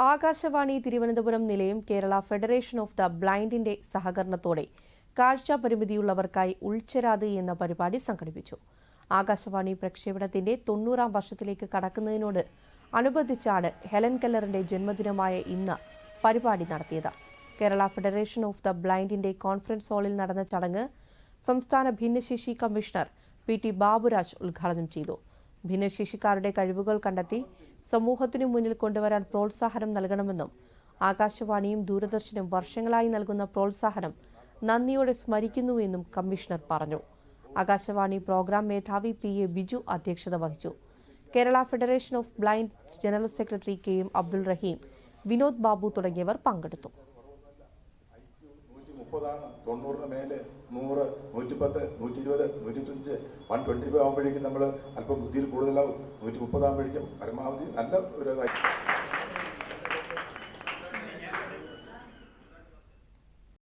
ആകാശവാണി തിരുവനന്തപുരം നിലയം Kerala federation of the ബ്ലൈൻഡിന്റെ സഹകരണത്തോടെ കാഴ്ച പരിമിതിയുള്ളവർക്കായി ഉൾച്ചെരാത് എന്ന പരിപാടി സംഘടിപ്പിച്ചു. ആകാശവാണി പ്രക്ഷേപണത്തിന്റെ തൊണ്ണൂറാം വർഷത്തിലേക്ക് കടക്കുന്നതിനോട് അനുബന്ധിച്ചാണ് ഹെലൻ കെല്ലറിന്റെ ജന്മദിനമായ ഇന്ന് പരിപാടി നടത്തിയത്. കേരള ഫെഡറേഷൻ ഓഫ് ദ ബ്ലൈൻഡിന്റെ കോൺഫറൻസ് ഹാളിൽ നടന്ന ചടങ്ങ് സംസ്ഥാന ഭിന്നശേഷി കമ്മീഷണർ പി ടി ബാബുരാജ് ഉദ്ഘാടനം ചെയ്തു. ഭിന്നശേഷിക്കാരുടെ കഴിവുകൾ കണ്ടെത്തി സമൂഹത്തിനു മുന്നിൽ കൊണ്ടുവരാൻ പ്രോത്സാഹനം നൽകണമെന്നും ആകാശവാണിയും ദൂരദർശനും വർഷങ്ങളായി നൽകുന്ന പ്രോത്സാഹനം നന്ദിയോടെ സ്മരിക്കുന്നുവെന്നും കമ്മീഷണർ പറഞ്ഞു. ആകാശവാണി പ്രോഗ്രാം മേധാവി പി എ ബിജു അധ്യക്ഷത വഹിച്ചു. Kerala federation of blind general secretary K M Abdul Rahim Vinod Babu തുടങ്ങിയവർ പങ്കെടുത്തു. മുപ്പതാണ്. തൊണ്ണൂറിന് മേലെ നൂറ് നൂറ്റിപ്പത്ത് നൂറ്റി ഇരുപത് നൂറ്റിയഞ്ച് വൺ ട്വന്റി ഫൈവ് ആകുമ്പോഴേക്കും നമ്മൾ അല്പം ബുദ്ധിയിൽ കൂടുതലാവും. നൂറ്റി മുപ്പതാകുമ്പോഴേക്കും പരമാവധി നല്ല ഒരു കാര്യം